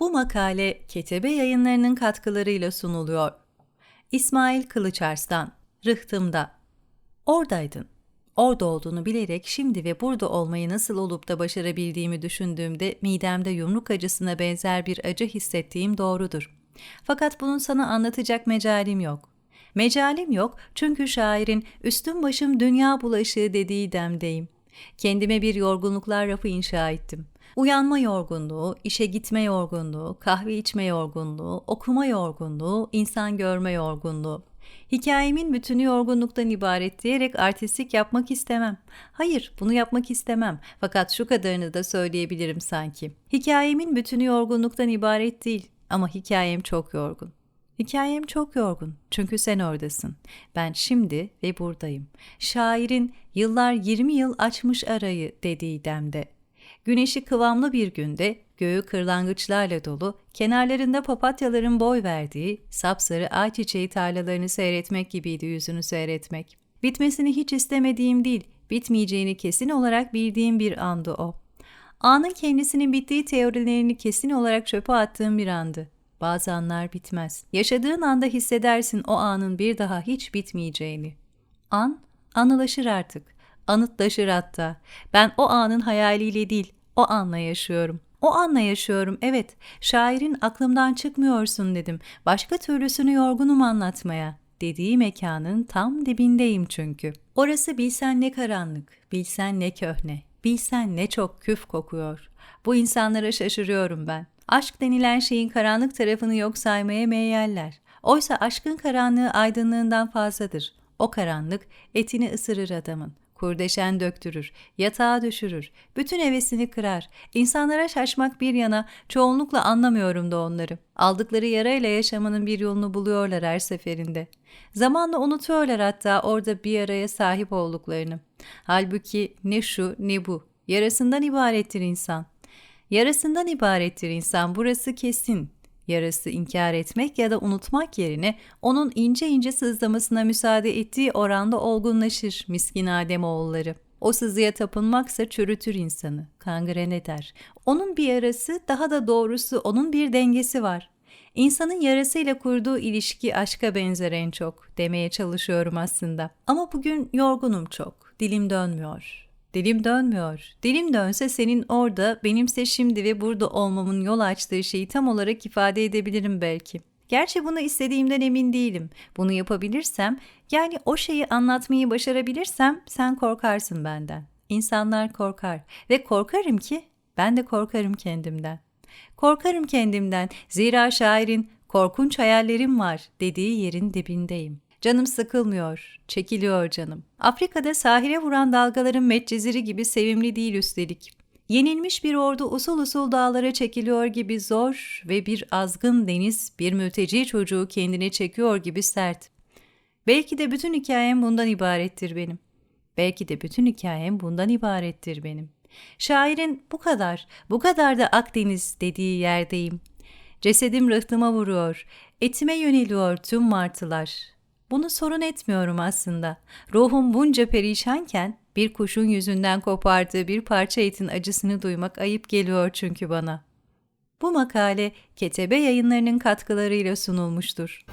Bu makale Ketebe Yayınları'nın katkılarıyla sunuluyor. İsmail Kılıçarslan, Rıhtımda. Oradaydın. Orada olduğunu bilerek şimdi ve burada olmayı nasıl olup da başarabildiğimi düşündüğümde midemde yumruk acısına benzer bir acı hissettiğim doğrudur. Fakat bunun sana anlatacak mecalim yok. Mecalim yok çünkü şairin üstüm başım dünya bulaşığı dediği demdeyim. Kendime bir yorgunluklar rafı inşa ettim. Uyanma yorgunluğu, işe gitme yorgunluğu, kahve içme yorgunluğu, okuma yorgunluğu, insan görme yorgunluğu. Hikayemin bütünü yorgunluktan ibaret diyerek artistlik yapmak istemem. Hayır, bunu yapmak istemem. Fakat şu kadarını da söyleyebilirim sanki. Hikayemin bütünü yorgunluktan ibaret değil ama hikayem çok yorgun. Hikayem çok yorgun çünkü sen oradasın. Ben şimdi ve buradayım. Şairin yıllar 20 yıl açmış arayı dediği demde. Güneşi kıvamlı bir günde göğü kırlangıçlarla dolu, kenarlarında papatyaların boy verdiği sapsarı ayçiçeği tarlalarını seyretmek gibiydi yüzünü seyretmek. Bitmesini hiç istemediğim değil, bitmeyeceğini kesin olarak bildiğim bir andı o. Anın kendisinin bittiği teorilerini kesin olarak çöpe attığım bir andı. Bazı anlar bitmez. Yaşadığın anda hissedersin o anın bir daha hiç bitmeyeceğini. An, anılaşır artık. Anıtlaşır hatta. Ben o anın hayaliyle değil, o anla yaşıyorum. O anla yaşıyorum, evet. Şairin aklımdan çıkmıyorsun dedim. Başka türlüsünü yorgunum anlatmaya. Dediği mekanın tam dibindeyim çünkü. Orası bilsen ne karanlık, bilsen ne köhne, bilsen ne çok küf kokuyor. Bu insanlara şaşırıyorum ben. Aşk denilen şeyin karanlık tarafını yok saymaya meyyeller. Oysa aşkın karanlığı aydınlığından fazladır. O karanlık etini ısırır adamın. Kurdeşen döktürür, yatağa düşürür, bütün hevesini kırar. İnsanlara şaşmak bir yana çoğunlukla anlamıyorum da onları. Aldıkları yarayla yaşamanın bir yolunu buluyorlar her seferinde. Zamanla unutuyorlar hatta orada bir yaraya sahip olduklarını. Halbuki ne şu ne bu. Yarasından ibarettir insan. Yarasından ibarettir insan burası kesin. Yarası inkar etmek ya da unutmak yerine onun ince ince sızlamasına müsaade ettiği oranda olgunlaşır miskin Adem oğulları. O sızıya tapınmaksa çürütür insanı, kangren eder. Onun bir yarası, daha da doğrusu onun bir dengesi var. İnsanın yarasıyla kurduğu ilişki aşka benzer en çok demeye çalışıyorum aslında. Ama bugün yorgunum çok, dilim dönmüyor. Dilim dönmüyor. Dilim dönse senin orada, benimse şimdi ve burada olmamın yol açtığı şeyi tam olarak ifade edebilirim belki. Gerçi bunu istediğimden emin değilim. Bunu yapabilirsem, yani o şeyi anlatmayı başarabilirsem sen korkarsın benden. İnsanlar korkar ve korkarım ki ben de korkarım kendimden. Korkarım kendimden zira şairin korkunç hayallerim var dediği yerin dibindeyim. Canım sıkılmıyor, çekiliyor canım. Afrika'da sahile vuran dalgaların metceziri gibi sevimli değil üstelik. Yenilmiş bir ordu usul usul dağlara çekiliyor gibi zor ve bir azgın deniz bir mülteci çocuğu kendine çekiyor gibi sert. Belki de bütün hikayem bundan ibarettir benim. Belki de bütün hikayem bundan ibarettir benim. Şairin bu kadar, bu kadar da Akdeniz dediği yerdeyim. Cesedim rıhtıma vuruyor, etime yöneliyor tüm martılar. Bunu sorun etmiyorum aslında. Ruhum bunca perişanken bir kuşun yüzünden kopardığı bir parça etin acısını duymak ayıp geliyor çünkü bana. Bu makale Ketebe yayınlarının katkılarıyla sunulmuştur.